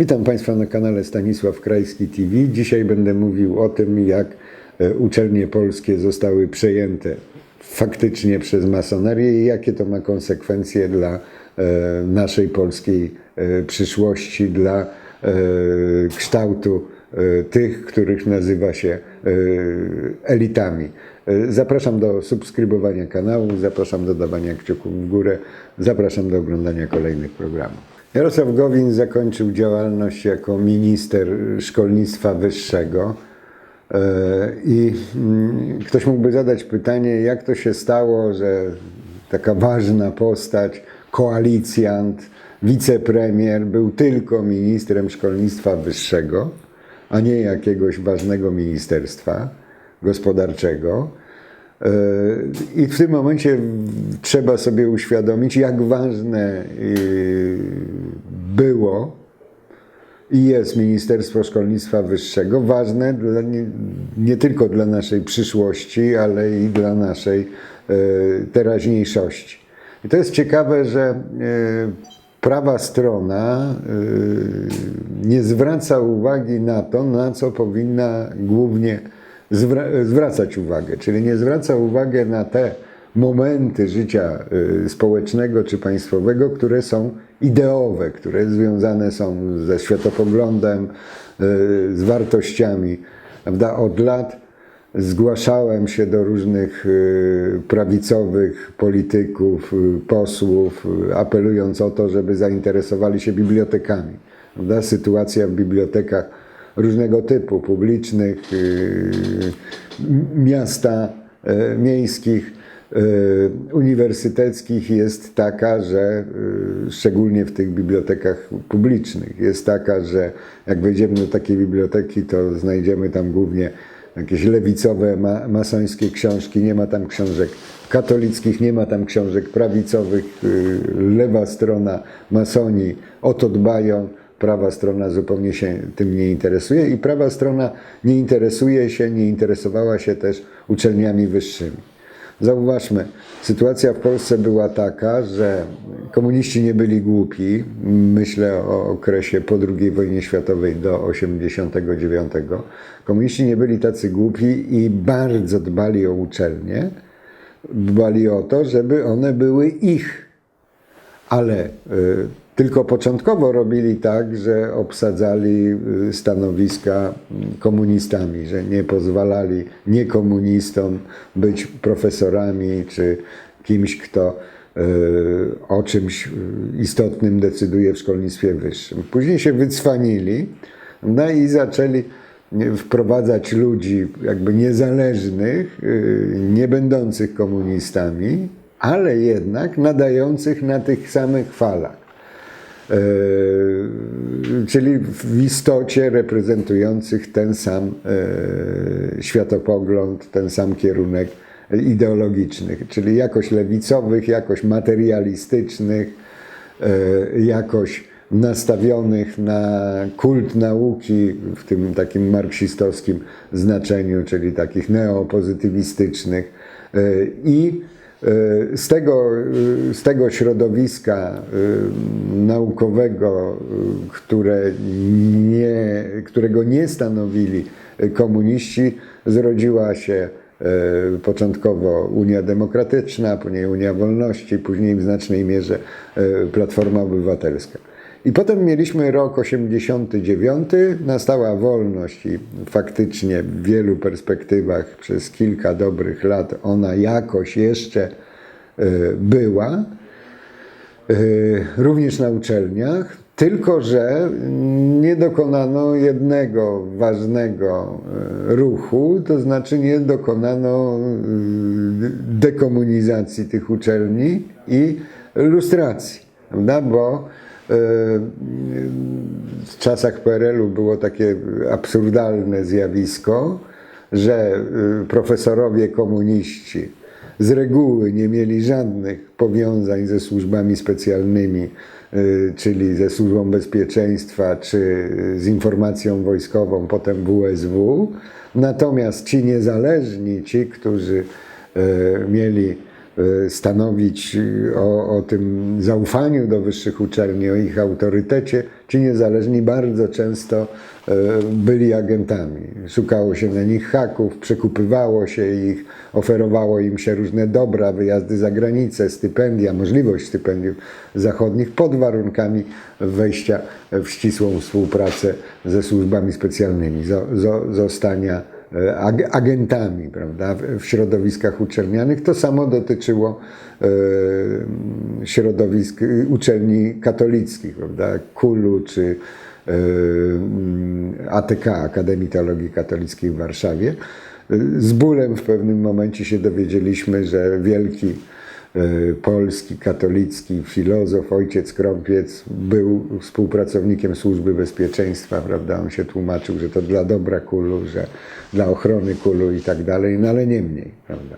Witam Państwa na kanale Stanisław Krajski TV. Dzisiaj będę mówił o tym, jak e, uczelnie polskie zostały przejęte faktycznie przez masonerię i jakie to ma konsekwencje dla e, naszej polskiej e, przyszłości, dla kształtu tych, których nazywa się elitami. Zapraszam do subskrybowania kanału, zapraszam do dawania kciuków w górę, zapraszam do oglądania kolejnych programów. Jarosław Gowin zakończył działalność jako minister szkolnictwa wyższego. E, I mm, ktoś mógłby zadać pytanie, jak to się stało, że taka ważna postać, koalicjant, wicepremier był tylko ministrem szkolnictwa wyższego, a nie jakiegoś ważnego ministerstwa gospodarczego. E, I w tym momencie trzeba sobie uświadomić, jak ważne było i jest Ministerstwo Szkolnictwa Wyższego ważne dla, nie, nie tylko dla naszej przyszłości, ale i dla naszej e, teraźniejszości. I to jest ciekawe, że e, prawa strona e, nie zwraca uwagi na to, na co powinna głównie zwra- zwracać uwagę, czyli nie zwraca uwagi na te momenty życia y, społecznego czy państwowego, które są ideowe, które związane są ze światopoglądem, y, z wartościami. Prawda? Od lat zgłaszałem się do różnych y, prawicowych polityków, posłów, apelując o to, żeby zainteresowali się bibliotekami. Prawda? Sytuacja w bibliotekach różnego typu, publicznych, miasta miejskich, uniwersyteckich jest taka, że y, szczególnie w tych bibliotekach publicznych jest taka, że jak wejdziemy do takiej biblioteki, to znajdziemy tam głównie jakieś lewicowe, ma, masońskie książki, nie ma tam książek katolickich, nie ma tam książek prawicowych, y, lewa strona masoni o to dbają, prawa strona zupełnie się tym nie interesuje i prawa strona nie interesuje się, nie interesowała się też uczelniami wyższymi. Zauważmy, sytuacja w Polsce była taka, że komuniści nie byli głupi. Myślę o okresie po II wojnie światowej do 89. Komuniści nie byli tacy głupi i bardzo dbali o uczelnie. Dbali o to, żeby one były ich ale y, tylko początkowo robili tak, że obsadzali y, stanowiska mm, komunistami, że nie pozwalali niekomunistom być profesorami czy kimś, kto y, o czymś y, istotnym decyduje w szkolnictwie wyższym. Później się wycwanili no i zaczęli wprowadzać ludzi jakby niezależnych, nie będących komunistami, ale jednak nadających na tych samych falach. E, czyli w istocie reprezentujących ten sam e, światopogląd, ten sam kierunek ideologiczny, czyli jakoś lewicowych, jakoś materialistycznych, e, jakoś nastawionych na kult nauki w tym takim marksistowskim znaczeniu, czyli takich neopozytywistycznych i z tego, e, z tego środowiska e, naukowego, e, które nie, którego nie stanowili komuniści, zrodziła się e, początkowo Unia Demokratyczna, później Unia Wolności, później w znacznej mierze e, Platforma Obywatelska. I potem mieliśmy rok 89, nastała wolność i faktycznie w wielu perspektywach przez kilka dobrych lat ona jakoś jeszcze e, była, e, również na uczelniach, tylko że nie dokonano jednego ważnego e, ruchu, to znaczy nie dokonano dekomunizacji tych uczelni i lustracji, prawda? bo w czasach PRL-u było takie absurdalne zjawisko, że y, profesorowie komuniści z reguły nie mieli żadnych powiązań ze służbami specjalnymi, y, czyli ze służbą bezpieczeństwa, czy z informacją wojskową, potem WSW. Natomiast ci niezależni, ci, którzy mieli e, stanowić e, o, o tym zaufaniu do wyższych uczelni, o ich autorytecie, ci niezależni bardzo często e, byli agentami. Szukało się na nich haków, przekupywało się ich, oferowało im się różne dobra, wyjazdy za granicę, stypendia, możliwość stypendiów zachodnich pod warunkami wejścia w ścisłą współpracę ze służbami specjalnymi, zo- zo- zostania e, agentami prawda, w- środowiskach uczelnianych. To samo dotyczyło e, środowisk y, uczelni katolickich, prawda, KULU czy e, mm, ATK, Akademii Teologii Katolickiej w Warszawie. Z bólem w pewnym momencie się dowiedzieliśmy, że wielki e, polski, katolicki filozof, ojciec Krąpiec był współpracownikiem Służby Bezpieczeństwa, prawda? On się tłumaczył, że to dla dobra kulu, że dla ochrony kulu i tak dalej, no ale nie mniej, prawda?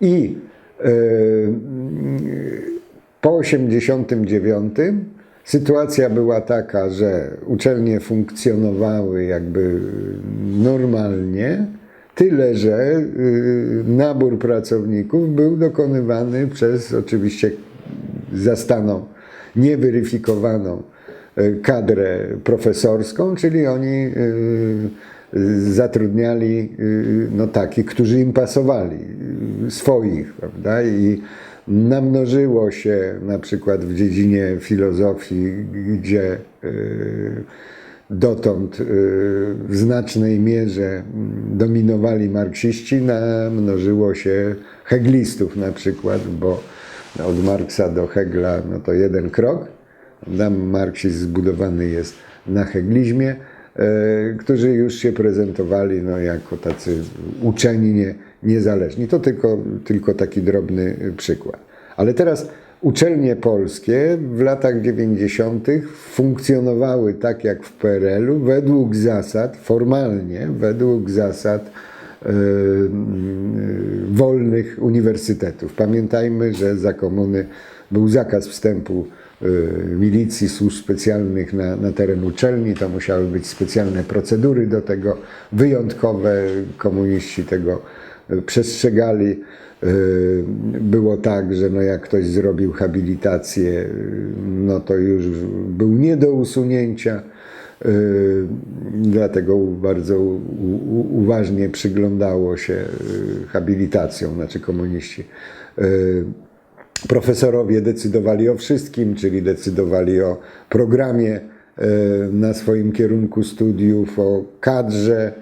I e, po 89 sytuacja była taka, że uczelnie funkcjonowały jakby normalnie, tyle że y, nabór pracowników był dokonywany przez oczywiście zastaną nieweryfikowaną y, kadrę profesorską, czyli oni y, zatrudniali no, takich, którzy im pasowali, swoich, prawda? I namnożyło się na przykład w dziedzinie filozofii, gdzie dotąd y, w znacznej mierze dominowali marksiści, namnożyło się heglistów na przykład, bo od Marksa do Hegla no to jeden krok. Tam marksizm zbudowany jest na heglizmie, e, którzy już się prezentowali no, jako tacy uczeni nie, niezależni. To tylko, tylko taki drobny przykład. Ale teraz uczelnie polskie w latach 90. funkcjonowały tak jak w PRL-u, według zasad, formalnie, według zasad e, wolnych uniwersytetów. Pamiętajmy, że za komuny był zakaz wstępu e, milicji, służb specjalnych na, na teren uczelni. To musiały być specjalne procedury do tego, wyjątkowe. Komuniści tego e, przestrzegali. E, Było tak, że no jak ktoś zrobił habilitację, e, no to już był nie do usunięcia. Yy, Dlatego bardzo uważnie przyglądało się habilitacjom, znaczy komuniści. Profesorowie decydowali o wszystkim, czyli decydowali o programie na swoim kierunku studiów, o kadrze,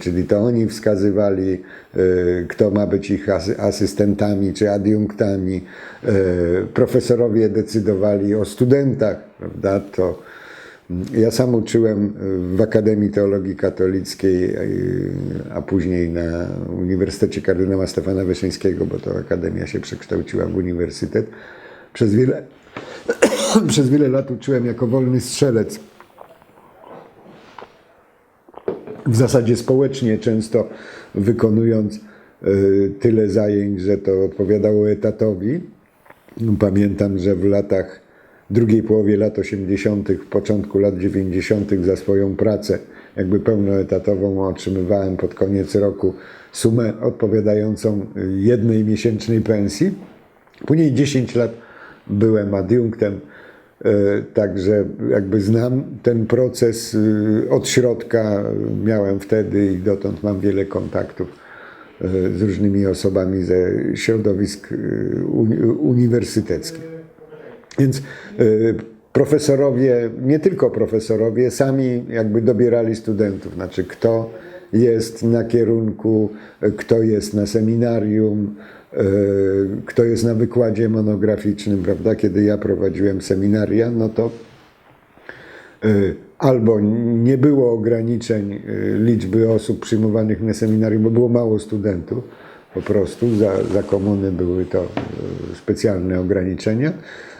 czyli to oni wskazywali, yy, kto ma być ich asy- asystentami czy adiunktami. Yy, Profesorowie decydowali o studentach, prawda? To ja sam uczyłem w Akademii Teologii Katolickiej, a później na Uniwersytecie Kardynała Stefana Wyszyńskiego, bo to akademia się przekształciła w uniwersytet. Przez wiele, przez wiele lat uczyłem jako wolny strzelec. W zasadzie społecznie, często wykonując y, tyle zajęć, że to odpowiadało etatowi. Pamiętam, że w latach drugiej połowie lat 80., początku lat 90. za swoją pracę, jakby pełnoetatową, otrzymywałem pod koniec roku sumę odpowiadającą jednej miesięcznej pensji. Później 10 lat byłem adiunktem, e, także jakby znam ten proces e, od środka. Miałem wtedy i dotąd mam wiele kontaktów e, z różnymi osobami ze środowisk e, uni- uniwersyteckich. Więc y, profesorowie, nie tylko profesorowie, sami jakby dobierali studentów, znaczy kto jest na kierunku, y, kto jest na seminarium, y, kto jest na wykładzie monograficznym, prawda? Kiedy ja prowadziłem seminaria, no to y, albo nie było ograniczeń y, liczby osób przyjmowanych na seminarium, bo było mało studentów po prostu, za, za komuny były to y, specjalne ograniczenia,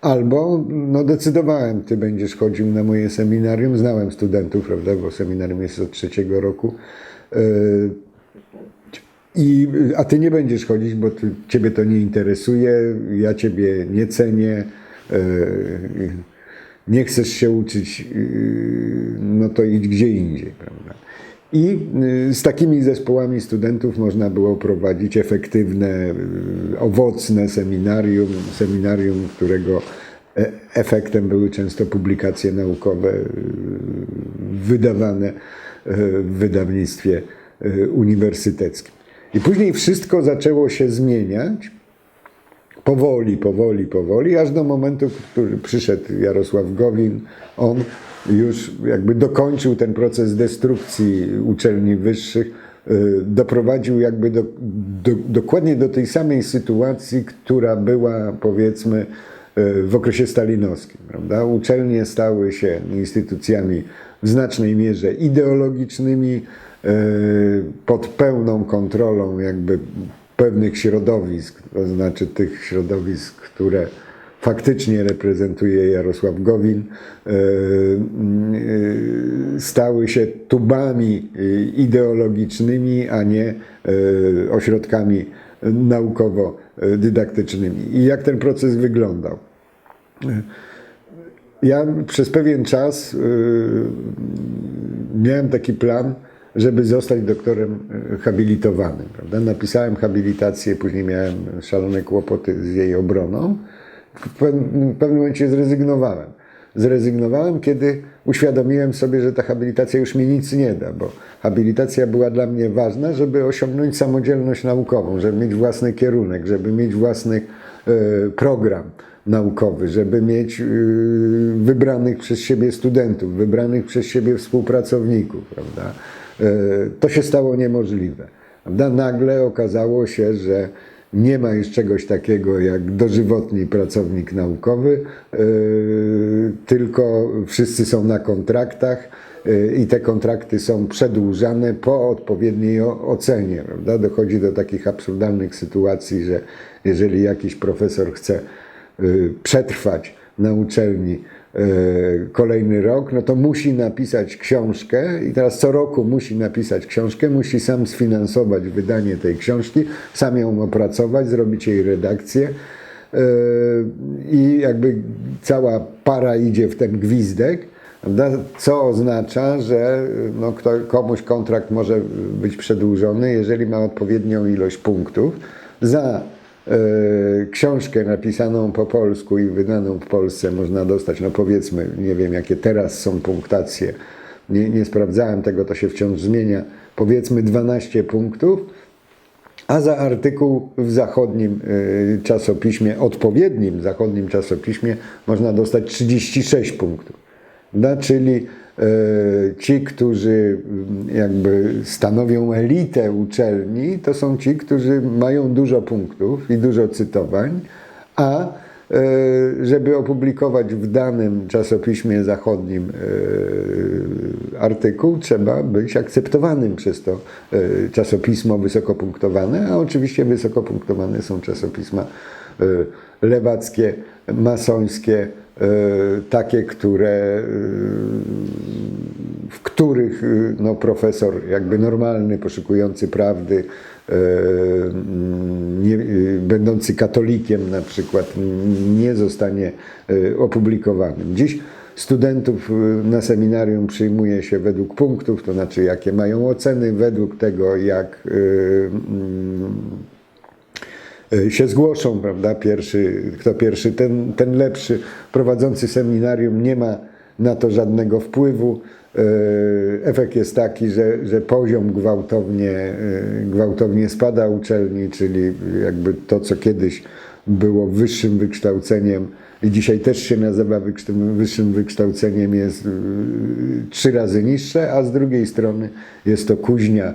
albo no, decydowałem, ty będziesz chodził na moje seminarium, znałem studentów, prawda, bo seminarium jest od trzeciego roku, i, a ty nie będziesz chodzić, bo ty, ciebie to nie interesuje, ja ciebie nie cenię, e, nie chcesz się uczyć, yy, no to idź gdzie indziej, prawda? I y, z takimi zespołami studentów można było prowadzić efektywne, owocne seminarium, seminarium, którego e- efektem były często publikacje naukowe wydawane w wydawnictwie uniwersyteckim. I później wszystko zaczęło się zmieniać. Powoli, powoli, powoli, aż do momentu, w którym przyszedł Jarosław Gowin, on już jakby dokończył ten proces destrukcji uczelni wyższych, y, doprowadził jakby do, do, dokładnie do tej samej sytuacji, która była powiedzmy y, w okresie stalinowskim. Prawda? Uczelnie stały się instytucjami w znacznej mierze ideologicznymi, pod pełną kontrolą jakby pewnych środowisk, to znaczy tych środowisk, które faktycznie reprezentuje Jarosław Gowin, e, e, stały się tubami ideologicznymi, a nie ośrodkami naukowo-dydaktycznymi. I jak ten proces wyglądał? Ja przez pewien czas y, miałem taki plan, żeby zostać doktorem y, habilitowanym. Prawda? Napisałem habilitację, później miałem szalone kłopoty z jej obroną. W pewnym, momencie zrezygnowałem. Zrezygnowałem, kiedy uświadomiłem sobie, że ta habilitacja już mi nic nie da, bo habilitacja była dla mnie ważna, żeby osiągnąć samodzielność naukową, żeby mieć własny kierunek, żeby mieć własny e, program naukowy, żeby mieć y, wybranych przez siebie studentów, wybranych przez siebie współpracowników, prawda? E, To się stało niemożliwe. Nagle okazało się, że nie ma już czegoś takiego jak dożywotni pracownik naukowy, e, tylko wszyscy są na kontraktach e, i te kontrakty są przedłużane po odpowiedniej ocenie. Prawda? Dochodzi do takich absurdalnych sytuacji, że jeżeli jakiś profesor chce przetrwać na uczelni kolejny rok, no to musi napisać książkę i teraz co roku musi napisać książkę, musi sam sfinansować wydanie tej książki, sam ją opracować, zrobić jej redakcję y, i jakby cała para idzie w ten gwizdek, co oznacza, że no, kto, komuś kontrakt może być przedłużony, jeżeli ma odpowiednią ilość punktów. Za e, książkę napisaną po polsku i wydaną w Polsce można dostać, no powiedzmy, nie wiem jakie teraz są punktacje, nie, nie sprawdzałem tego, to się wciąż zmienia, powiedzmy 12 punktów, a za artykuł w zachodnim y, czasopiśmie, odpowiednim zachodnim czasopiśmie, można dostać 36 punktów. Da, czyli y, ci, którzy y, jakby stanowią elitę uczelni, to są ci, którzy mają dużo punktów i dużo cytowań, a y, żeby opublikować w danym czasopiśmie zachodnim y, artykuł, trzeba być akceptowanym przez to czasopismo wysokopunktowane, a oczywiście wysokopunktowane są czasopisma lewackie, masońskie, takie, które, y, w których y, no, profesor jakby normalny, poszukujący prawdy, nie, będący katolikiem na przykład, nie zostanie opublikowanym. Dziś studentów na seminarium przyjmuje się według punktów, to znaczy jakie mają oceny, według tego jak się zgłoszą, prawda? Pierwszy, kto pierwszy, ten, ten lepszy. Prowadzący seminarium nie ma na to żadnego wpływu. E, Efekt jest taki, że, że poziom gwałtownie, e, gwałtownie spada uczelni, czyli jakby to, co kiedyś było wyższym wykształceniem i dzisiaj też się nazywa wyższym wykształceniem, jest trzy razy niższe, a z drugiej strony jest to kuźnia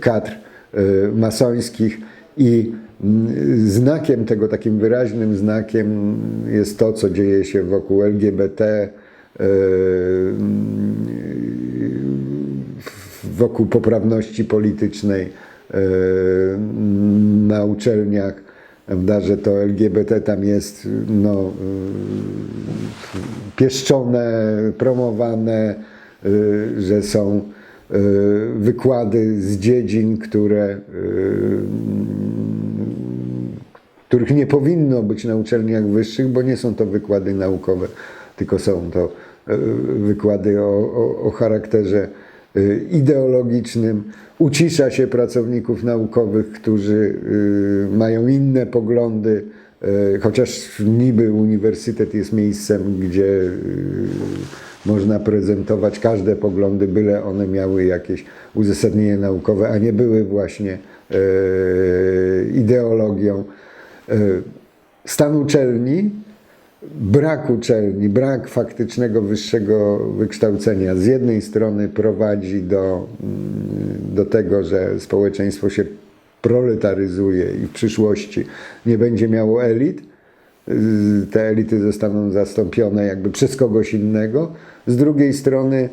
kadr masońskich i mm, znakiem tego, takim wyraźnym znakiem jest to, co dzieje się wokół LGBT, y, wokół poprawności politycznej y, na uczelniach, prawda, że to LGBT tam jest no, y, pieszczone, promowane, że są wykłady z dziedzin, które, których nie powinno być na uczelniach wyższych, bo nie są to wykłady naukowe, tylko są to y, wykłady o, o, o charakterze y, ideologicznym, ucisza się pracowników naukowych, którzy y, mają inne poglądy, chociaż niby uniwersytet jest miejscem, gdzie można prezentować każde poglądy, byle one miały jakieś uzasadnienie naukowe, a nie były właśnie ideologią. Y, Stan uczelni brak uczelni, brak faktycznego wyższego wykształcenia z jednej strony prowadzi do, mm, do tego, że społeczeństwo się proletaryzuje i w przyszłości nie będzie miało elit. Y, Te elity zostaną zastąpione jakby przez kogoś innego. Z drugiej strony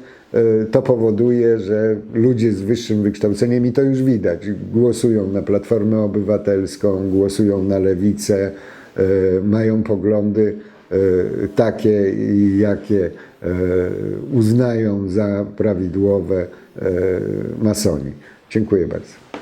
to powoduje, że ludzie z wyższym wykształceniem, i to już widać, głosują na Platformę Obywatelską, głosują na Lewicę, y, mają poglądy y, takie, jakie uznają za prawidłowe masoni. Dziękuję bardzo.